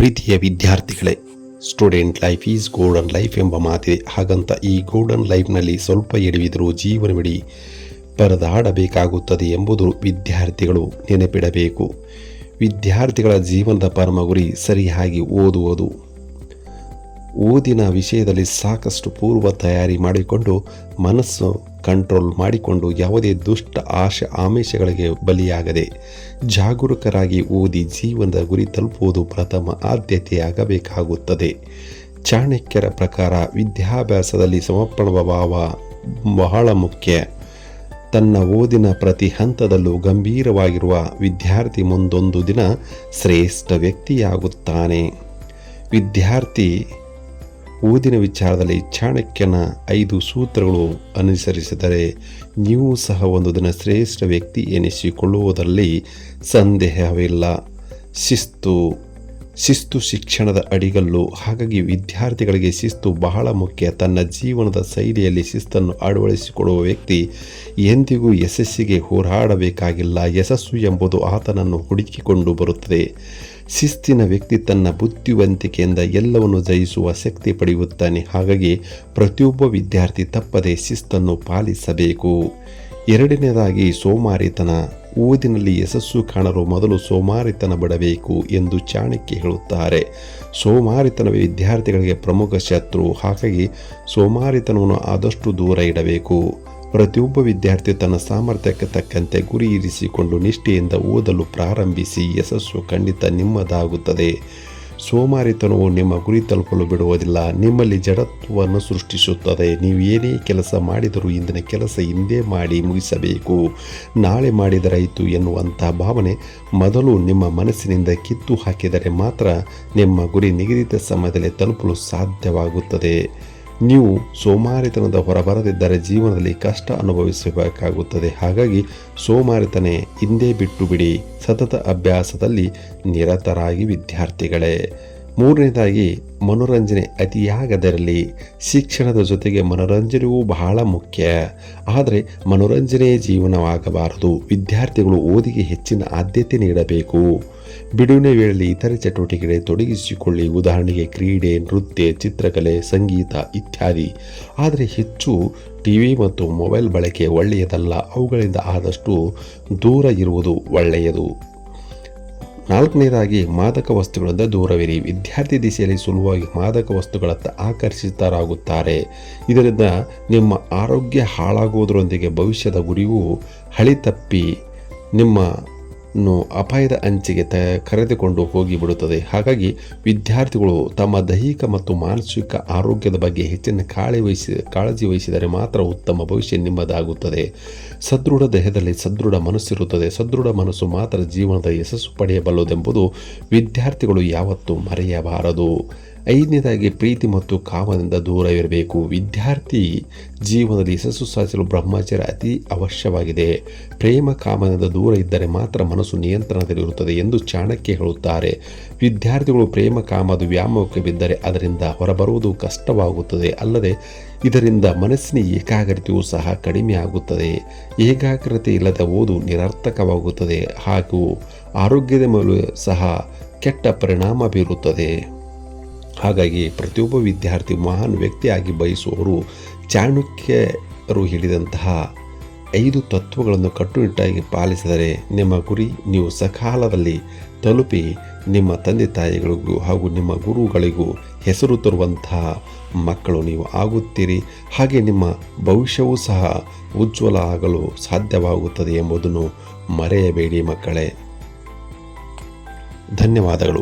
ಪ್ರೀತಿಯ ವಿದ್ಯಾರ್ಥಿಗಳೇ, student life is golden life ಎಂಬ ಮಾತಿದೆ. ಹಾಗಂತ ಈ ಗೋಲ್ಡನ್ ಲೈಫ್ನಲ್ಲಿ ಸ್ವಲ್ಪ ಎಡವಿದರೂ ಜೀವನವಿಡೀ ಪರದಾಡಬೇಕಾಗುತ್ತದೆ ಎಂಬುದು ವಿದ್ಯಾರ್ಥಿಗಳು ನೆನಪಿಡಬೇಕು. ವಿದ್ಯಾರ್ಥಿಗಳ ಜೀವನದ ಪರಮ ಗುರಿ ಸರಿಯಾಗಿ ಓದುವುದು ಓದಿನ ವಿಷಯದಲ್ಲಿ ಸಾಕಷ್ಟು ಪೂರ್ವ ತಯಾರಿ ಮಾಡಿಕೊಂಡು ಮನಸ್ಸು ಕಂಟ್ರೋಲ್ ಮಾಡಿಕೊಂಡು ಯಾವುದೇ ದುಷ್ಟ ಆಶೆ ಆಮಿಷಗಳಿಗೆ ಬಲಿಯಾಗದೆ ಜಾಗರೂಕರಾಗಿ ಓದಿ ಜೀವನದ ಗುರಿ ತಲುಪುವುದು ಪ್ರಥಮ ಆದ್ಯತೆಯಾಗಬೇಕಾಗುತ್ತದೆ. ಚಾಣಕ್ಯರ ಪ್ರಕಾರ ವಿದ್ಯಾಭ್ಯಾಸದಲ್ಲಿ ಸಮರ್ಪಣ ಭಾವ ಬಹಳ ಮುಖ್ಯ. ತನ್ನ ಓದಿನ ಪ್ರತಿ ಹಂತದಲ್ಲೂ ಗಂಭೀರವಾಗಿರುವ ವಿದ್ಯಾರ್ಥಿ ಮುಂದೊಂದು ದಿನ ಶ್ರೇಷ್ಠ ವ್ಯಕ್ತಿಯಾಗುತ್ತಾನೆ. ವಿದ್ಯಾರ್ಥಿ ಓದಿನ ವಿಚಾರದಲ್ಲಿ ಚಾಣಕ್ಯನ ಐದು ಸೂತ್ರಗಳು ಅನುಸರಿಸಿದರೆ ನೀವು ಸಹ ಒಂದು ದಿನ ಶ್ರೇಷ್ಠ ವ್ಯಕ್ತಿ ಎನಿಸಿಕೊಳ್ಳುವುದರಲ್ಲಿ ಸಂದೇಹವಿಲ್ಲ. ಶಿಸ್ತು. ಶಿಸ್ತು ಶಿಕ್ಷಣದ ಅಡಿಗಲ್ಲು, ಹಾಗಾಗಿ ವಿದ್ಯಾರ್ಥಿಗಳಿಗೆ ಶಿಸ್ತು ಬಹಳ ಮುಖ್ಯ. ತನ್ನ ಜೀವನದ ಶೈಲಿಯಲ್ಲಿ ಶಿಸ್ತನ್ನು ಅಳವಡಿಸಿಕೊಡುವ ವ್ಯಕ್ತಿ ಎಂದಿಗೂ ಯಶಸ್ಸಿಗೆ ಹೋರಾಡಬೇಕಾಗಿಲ್ಲ. ಯಶಸ್ಸು ಎಂಬುದು ಆತನನ್ನು ಹುಡುಕಿಕೊಂಡು ಬರುತ್ತದೆ. ಶಿಸ್ತಿನ ವ್ಯಕ್ತಿ ತನ್ನ ಬುದ್ಧಿವಂತಿಕೆಯಿಂದ ಎಲ್ಲವನ್ನು ಜಯಿಸುವ ಶಕ್ತಿ ಪಡೆಯುತ್ತಾನೆ. ಹಾಗಾಗಿ ಪ್ರತಿಯೊಬ್ಬ ವಿದ್ಯಾರ್ಥಿ ತಪ್ಪದೆ ಶಿಸ್ತನ್ನು ಪಾಲಿಸಬೇಕು. ಎರಡನೇದಾಗಿ ಸೋಮಾರಿತನ. ಓದಿನಲ್ಲಿ ಯಶಸ್ಸು ಕಾಣಲು ಮೊದಲು ಸೋಮಾರಿತನ ಬಿಡಬೇಕು ಎಂದು ಚಾಣಕ್ಯ ಹೇಳುತ್ತಾರೆ. ಸೋಮಾರಿತನವೇ ವಿದ್ಯಾರ್ಥಿಗಳಿಗೆ ಪ್ರಮುಖ ಶತ್ರು. ಹಾಗಾಗಿ ಸೋಮಾರಿತನವನ್ನು ಆದಷ್ಟು ದೂರ ಇಡಬೇಕು. ಪ್ರತಿಯೊಬ್ಬ ವಿದ್ಯಾರ್ಥಿ ತನ್ನ ಸಾಮರ್ಥ್ಯಕ್ಕೆ ತಕ್ಕಂತೆ ಗುರಿ ಇರಿಸಿಕೊಂಡು ನಿಷ್ಠೆಯಿಂದ ಓದಲು ಪ್ರಾರಂಭಿಸಿ. ಯಶಸ್ಸು ಖಂಡಿತ ನಿಮ್ಮದಾಗುತ್ತದೆ. ಸೋಮಾರಿತನವು ನಿಮ್ಮ ಗುರಿ ತಲುಪಲು ಬಿಡುವುದಿಲ್ಲ ನಿಮ್ಮಲ್ಲಿ ಜಡತ್ವವನ್ನು ಸೃಷ್ಟಿಸುತ್ತದೆ. ನೀವು ಏನೇ ಕೆಲಸ ಮಾಡಿದರೂ ಇಂದಿನ ಕೆಲಸ ಹಿಂದೆ ಮಾಡಿ ಮುಗಿಸಬೇಕು. ನಾಳೆ ಮಾಡಿದರಾಯಿತು ಎನ್ನುವಂತಹ ಭಾವನೆ ಮೊದಲು ನಿಮ್ಮ ಮನಸ್ಸಿನಿಂದ ಕಿತ್ತು ಹಾಕಿದರೆ ಮಾತ್ರ ನಿಮ್ಮ ಗುರಿ ನಿಗದಿತ ಸಮಯದಲ್ಲಿ ತಲುಪಲು ಸಾಧ್ಯವಾಗುತ್ತದೆ. ನೀವು ಸೋಮಾರಿತನದ ಹೊರಬರದಿದ್ದರೆ ಜೀವನದಲ್ಲಿ ಕಷ್ಟ ಅನುಭವಿಸಬೇಕಾಗುತ್ತದೆ. ಹಾಗಾಗಿ ಸೋಮಾರಿತನೇ ಹಿಂದೆ ಬಿಟ್ಟು ಬಿಡಿ. ಸತತ ಅಭ್ಯಾಸದಲ್ಲಿ ನಿರತರಾಗಿ ವಿದ್ಯಾರ್ಥಿಗಳೇ. ಮೂರನೇದಾಗಿ, ಮನೋರಂಜನೆ ಅತಿಯಾಗದರಲ್ಲಿ ಶಿಕ್ಷಣದ ಜೊತೆಗೆ ಮನೋರಂಜನೆಯೂ ಬಹಳ ಮುಖ್ಯ. ಆದರೆ, ಮನೋರಂಜನೆ ಜೀವನವಾಗಬಾರದು. ವಿದ್ಯಾರ್ಥಿಗಳು ಓದಿಗೆ ಹೆಚ್ಚಿನ ಆದ್ಯತೆ ನೀಡಬೇಕು. ಬಿಡುವಿನ ವೇಳೆಯಲ್ಲಿ ಇತರೆ ಚಟುವಟಿಕೆಗಳಿಗೆ ತೊಡಗಿಸಿಕೊಳ್ಳಿ. ಉದಾಹರಣೆಗೆ ಕ್ರೀಡೆ, ನೃತ್ಯ, ಚಿತ್ರಕಲೆ, ಸಂಗೀತ ಇತ್ಯಾದಿ. ಆದರೆ ಹೆಚ್ಚು ಟಿ ವಿ ಮತ್ತು ಮೊಬೈಲ್ ಬಳಕೆ ಒಳ್ಳೆಯದಲ್ಲ. ಅವುಗಳಿಂದ ಆದಷ್ಟು ದೂರ ಇರುವುದು ಒಳ್ಳೆಯದು. ನಾಲ್ಕನೇದಾಗಿ ಮಾದಕ ವಸ್ತುಗಳಿಂದ ದೂರವಿರಿ. ವಿದ್ಯಾರ್ಥಿ ದಿಸೆಯಲ್ಲಿ ಸುಲಭವಾಗಿ ಮಾದಕ ವಸ್ತುಗಳತ್ತ ಆಕರ್ಷಿತರಾಗುತ್ತಾರೆ. ಇದರಿಂದ ನಿಮ್ಮ ಆರೋಗ್ಯ ಹಾಳಾಗುವುದರೊಂದಿಗೆ ಭವಿಷ್ಯದ ಗುರಿಯೂ ಹಳಿ ತಪ್ಪಿ ನಿಮ್ಮನ್ನು ಅಪಾಯದ ಅಂಚಿಗೆ ತ, ಕರೆದುಕೊಂಡು ಹೋಗಿಬಿಡುತ್ತದೆ. ಹಾಗಾಗಿ ವಿದ್ಯಾರ್ಥಿಗಳು ತಮ್ಮ ದೈಹಿಕ ಮತ್ತು ಮಾನಸಿಕ ಆರೋಗ್ಯದ ಬಗ್ಗೆ ಹೆಚ್ಚಿನ ಕಾಳಜಿ ವಹಿಸಿ, ಕಾಳಜಿ ವಹಿಸಿದರೆ ಮಾತ್ರ ಉತ್ತಮ ಭವಿಷ್ಯ ನಿಮ್ಮದಾಗುತ್ತದೆ. ಸದೃಢ ದೇಹದಲ್ಲಿ ಸದೃಢ ಮನಸ್ಸಿರುತ್ತದೆ. ಸದೃಢ ಮನಸ್ಸು ಮಾತ್ರ ಜೀವನದ ಯಶಸ್ಸು ಪಡೆಯಬಲ್ಲದೆಂಬುದು ವಿದ್ಯಾರ್ಥಿಗಳು ಯಾವತ್ತೂ ಮರೆಯಬಾರದು. ಐದನೇದಾಗಿ ಪ್ರೀತಿ ಮತ್ತು ಕಾಮದಿಂದ ದೂರವಿರಬೇಕು. ವಿದ್ಯಾರ್ಥಿ ಜೀವನದಲ್ಲಿ ಯಶಸ್ಸು ಸಾಧಿಸಲು ಬ್ರಹ್ಮಚರ್ಯ ಅತಿ ಅವಶ್ಯವಾಗಿದೆ. ಪ್ರೇಮ ಕಾಮದಿಂದ ದೂರ ಇದ್ದರೆ ಮಾತ್ರ ಮನಸ್ಸು ನಿಯಂತ್ರಣದಲ್ಲಿರುತ್ತದೆ ಎಂದು ಚಾಣಕ್ಯ ಹೇಳುತ್ತಾರೆ. ವಿದ್ಯಾರ್ಥಿಗಳು ಪ್ರೇಮ ಕಾಮದ ವ್ಯಾಮೋಹಕ್ಕೆ ಬಿದ್ದರೆ ಅದರಿಂದ ಹೊರಬರುವುದು ಕಷ್ಟವಾಗುತ್ತದೆ, ಅಲ್ಲದೆ ಇದರಿಂದ ಮನಸ್ಸಿನ ಏಕಾಗ್ರತೆಯೂ ಸಹ ಕಡಿಮೆಯಾಗುತ್ತದೆ ಏಕಾಗ್ರತೆ ಇಲ್ಲದ ಓದು ನಿರರ್ಥಕವಾಗುತ್ತದೆ ಹಾಗೂ ಆರೋಗ್ಯದ ಮೇಲೂ ಸಹ ಕೆಟ್ಟ ಪರಿಣಾಮ ಬೀರುತ್ತದೆ. ಹಾಗಾಗಿ ಪ್ರತಿಯೊಬ್ಬ ವಿದ್ಯಾರ್ಥಿ ಮಹಾನ್ ವ್ಯಕ್ತಿಯಾಗಿ ಬಯಸುವವರು ಚಾಣಕ್ಯರು ಹೇಳಿದಂತಹ ಐದು ತತ್ವಗಳನ್ನು ಕಟ್ಟುನಿಟ್ಟಾಗಿ ಪಾಲಿಸಿದರೆ ನಿಮ್ಮ ಗುರಿ ನೀವು ಸಕಾಲದಲ್ಲಿ ತಲುಪಿ ನಿಮ್ಮ ತಂದೆ ತಾಯಿಗಳಿಗೂ ಹಾಗೂ ನಿಮ್ಮ ಗುರುಗಳಿಗೂ ಹೆಸರು ತರುವಂತಹ ಮಕ್ಕಳು ನೀವು ಆಗುತ್ತೀರಿ. ಹಾಗೆ ನಿಮ್ಮ ಭವಿಷ್ಯವೂ ಸಹ ಉಜ್ವಲ ಆಗಲು ಸಾಧ್ಯವಾಗುತ್ತದೆ ಎಂಬುದನ್ನು ಮರೆಯಬೇಡಿ ಮಕ್ಕಳೇ. ಧನ್ಯವಾದಗಳು.